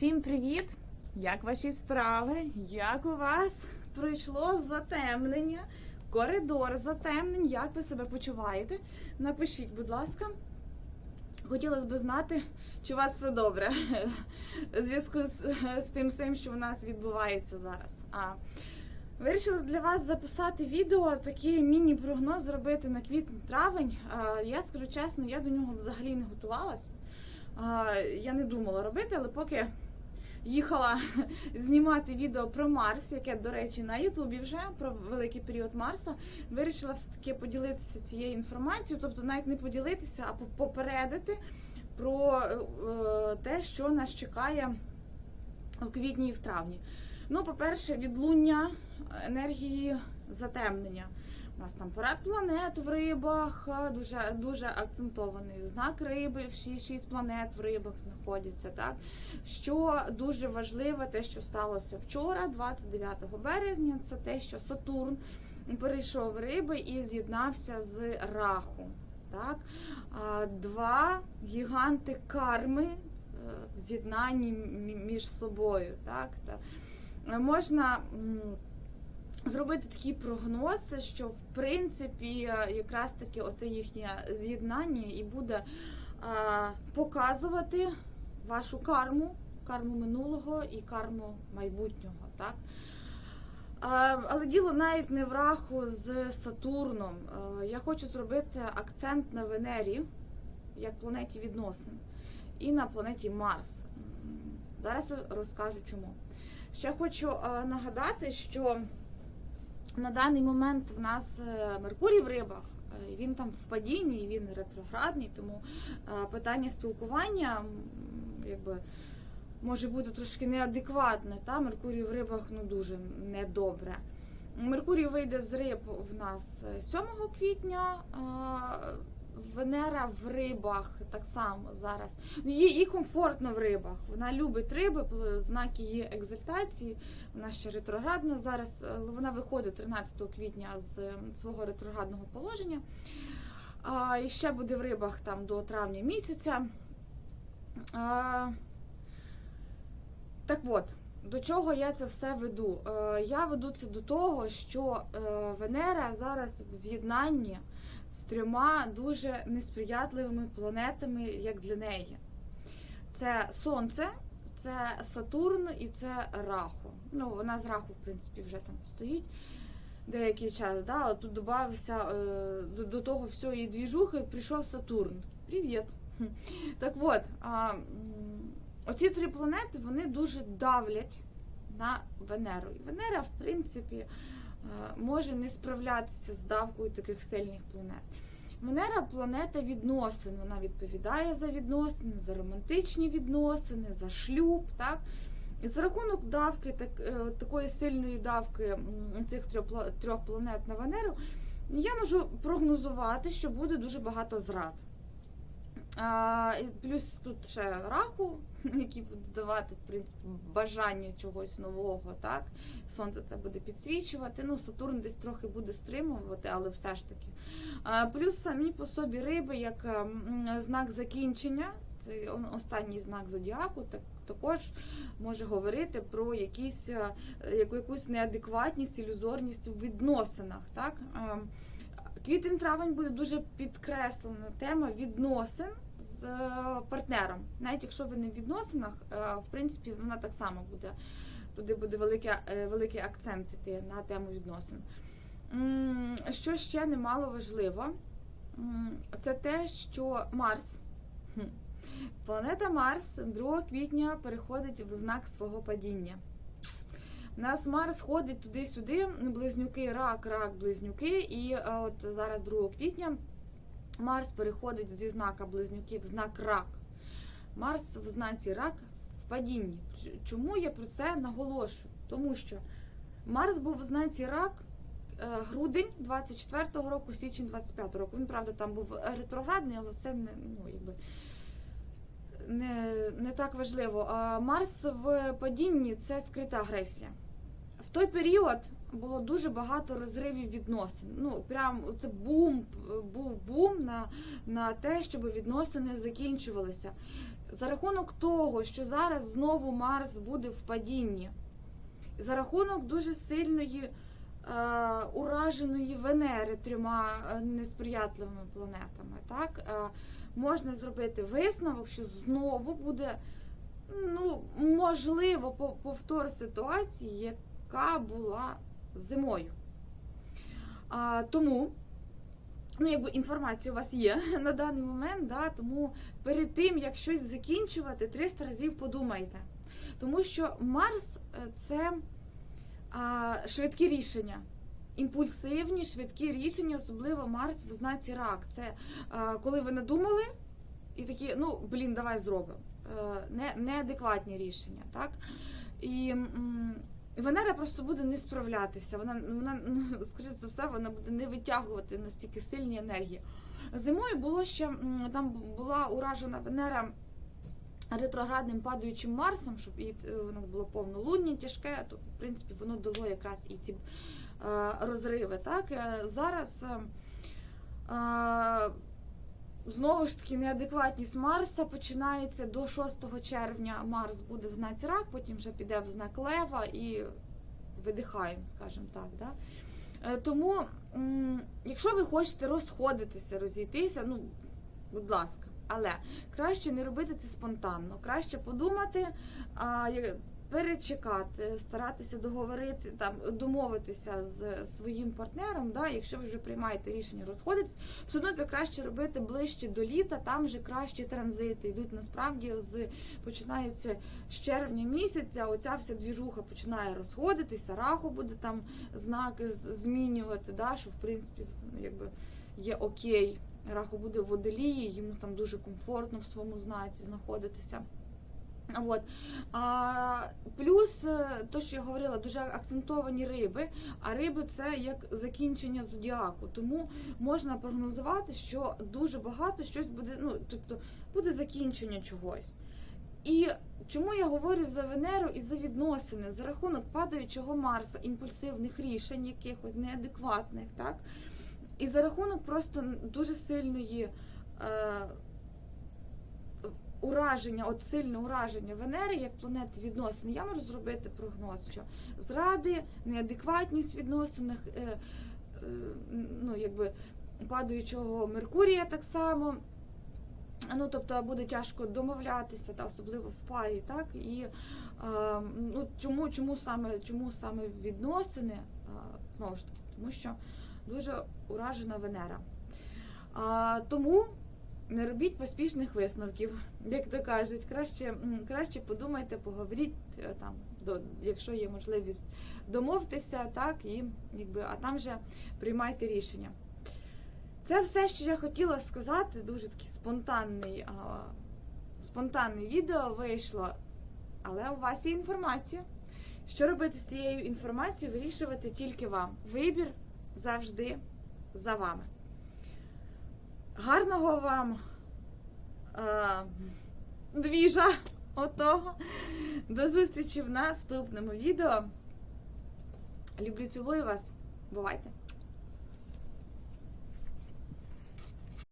Всім привіт! Як ваші справи? Як у вас пройшло затемнення? Коридор затемнень. Як ви себе почуваєте? Напишіть, будь ласка. Хотілося б знати, чи у вас все добре у зв'язку з, з тим всім, що у нас відбувається зараз. А вирішила для вас записати відео, такий міні-прогноз зробити на квітень-травень. Я скажу чесно, я до нього взагалі не готувалась. Я не думала робити, але поки їхала знімати відео про Марс, яке, до речі, на Ютубі вже про великий період Марса, вирішила все-таки поділитися цією інформацією, тобто навіть не поділитися, а попередити про е, те, що нас чекає в квітні і в травні. Ну, по-перше, відлуння енергії затемнення. У нас там парад планет в рибах, дуже дуже акцентований знак риби, шість планет в рибах знаходяться. Так що дуже важливе, те, що сталося вчора, 29 березня, це те, що Сатурн перейшов риби і з'єднався з Раху. Так? Два гіганти карми в з'єднанні між собою. Так? Можна зробити такий прогноз, що в принципі якраз таки оце їхнє з'єднання і буде показувати вашу карму, карму минулого і карму майбутнього. Так? Але діло навіть не в раху з Сатурном. Я хочу зробити акцент на Венері як планеті відносин і на планеті Марс. Зараз розкажу чому. Ще хочу нагадати, що на даний момент в нас Меркурій в рибах, він там в падінні, він ретроградний, тому питання спілкування якби може бути трошки неадекватне. Та? Меркурій в рибах ну дуже недобре. Меркурій вийде з риб в нас 7 квітня. Венера в рибах так само зараз. Ну, їй, їй комфортно в рибах. Вона любить риби, знак її екзальтації. Вона ще ретроградна зараз, вона виходить 13 квітня з свого ретроградного положення. А, І ще буде в рибах там до травня місяця. А, Так от, до чого я це все веду? Е, Я веду це до того, що е, Венера зараз в з'єднанні з трьома дуже несприятливими планетами, як для неї. Це Сонце, це Сатурн і це Раху. Ну, вона з Раху, в принципі, вже там стоїть деякий час, да? але тут додався е, до, до того всієї двіжухи, прийшов Сатурн. Привіт! Так от, а, оці три планети вони дуже давлять на Венеру. І Венера, в принципі, може не справлятися з давкою таких сильних планет. Венера планета відносин, вона відповідає за відносини, за романтичні відносини, за шлюб. так? І за рахунок давки, так, такої сильної давки цих трьох планет на Венеру, я можу прогнозувати, що буде дуже багато зрад. А, Плюс тут ще раху, який буде давати в принципі, бажання чогось нового. так? Сонце це буде підсвічувати. Ну, Сатурн десь трохи буде стримувати, але все ж таки. А, Плюс самі по собі риби, як ем, знак закінчення, це останній знак зодіаку, так також може говорити про якісь, е, якусь неадекватність, ілюзорність в відносинах. так? Ем, Квітень травень буде дуже підкреслена тема відносин з партнером. Навіть якщо ви не в відносинах, в принципі, вона так само буде. Туди буде великий, великий акцент йти на тему відносин. Що ще немало важливо, це те, що Марс, планета Марс 2 квітня переходить в знак свого падіння. У нас Марс ходить туди-сюди, близнюки, рак, рак, близнюки. І от зараз 2 квітня Марс переходить зі знака близнюків в знак рак. Марс в знаці рак в падінні. Чому я про це наголошую? Тому що Марс був в знаці рак грудень 24-го року, січень 25-го року. Він, правда, там був ретроградний, але це не, ну, якби, не, не так важливо. Марс в падінні це скрита агресія. В той період було дуже багато розривів відносин. Ну, прям це бум, був бум на, на те, щоб відносини закінчувалися. За рахунок того, що зараз знову Марс буде в падінні, за рахунок дуже сильної е, ураженої Венери трьома е, несприятливими планетами, так, е, можна зробити висновок, що знову буде ну, можливо по- повтор ситуації, яка була зимою. А, тому, ну, якби інформація у вас є на даний момент, да, тому перед тим, як щось закінчувати, 300 разів подумайте. Тому що Марс е, це а, швидкі рішення. Імпульсивні, швидкі рішення, особливо Марс в знаці рак. Це а, коли ви надумали і такі, ну блін, давай зробимо. Е, Не, неадекватні рішення, так? І м, Венера просто буде не справлятися. Вона, вона ну, скоріше за все, вона буде не витягувати настільки сильні енергії. Зимою було ще там була уражена Венера ретроградним падаючим Марсом, щоб і е, нас було повнолуння тяжке, то в принципі воно дало якраз і ці е, розриви. Так? Е, Зараз знову ж таки неадекватність Марса починається до 6 червня. Марс буде в знаці рак, потім вже піде в знак Лева і видихаємо, скажімо так. Да? Е, Тому, якщо ви хочете розходитися, розійтися, ну, будь ласка. Але краще не робити це спонтанно, краще подумати, перечекати, старатися договорити там, домовитися з своїм партнером. Да, якщо ви вже приймаєте рішення розходитись, все одно це краще робити ближче до літа, там вже кращі транзити йдуть насправді з починаються з червня місяця. Оця вся двіжуха починає розходитися, раху буде там знаки змінювати, да, що в принципі якби є окей. Раху буде в водолії, йому там дуже комфортно в своєму знаці знаходитися. От. А, плюс, е, то, що я говорила, дуже акцентовані риби, а риби це як закінчення зодіаку. Тому можна прогнозувати, що дуже багато щось буде, ну, тобто буде закінчення чогось. І чому я говорю за Венеру і за відносини, за рахунок падаючого Марса, імпульсивних рішень, якихось неадекватних, так? І за рахунок просто дуже сильної е, ураження, от сильне ураження Венери як планети відносин, я можу зробити прогноз, що зради, неадекватність в відносинах, е, е, ну, якби падаючого Меркурія так само. Ну, тобто буде тяжко домовлятися, та особливо в парі, так і е, ну чому, чому саме чому саме відносини? Е, знову ж таки, тому що дуже уражена Венера. А, тому не робіть поспішних висновків, як то кажуть. Краще, краще подумайте, поговоріть е, там, до, якщо є можливість домовтеся, так, і якби, а там вже приймайте рішення. Це все, що я хотіла сказати. Дуже такий спонтанний, а, спонтанне відео вийшло. Але у вас є інформація. Що робити з цією інформацією, вирішувати тільки вам. Вибір завжди за вами. Гарного вам е, двіжа отого. До зустрічі в наступному відео. Люблю, цілую вас. Бувайте!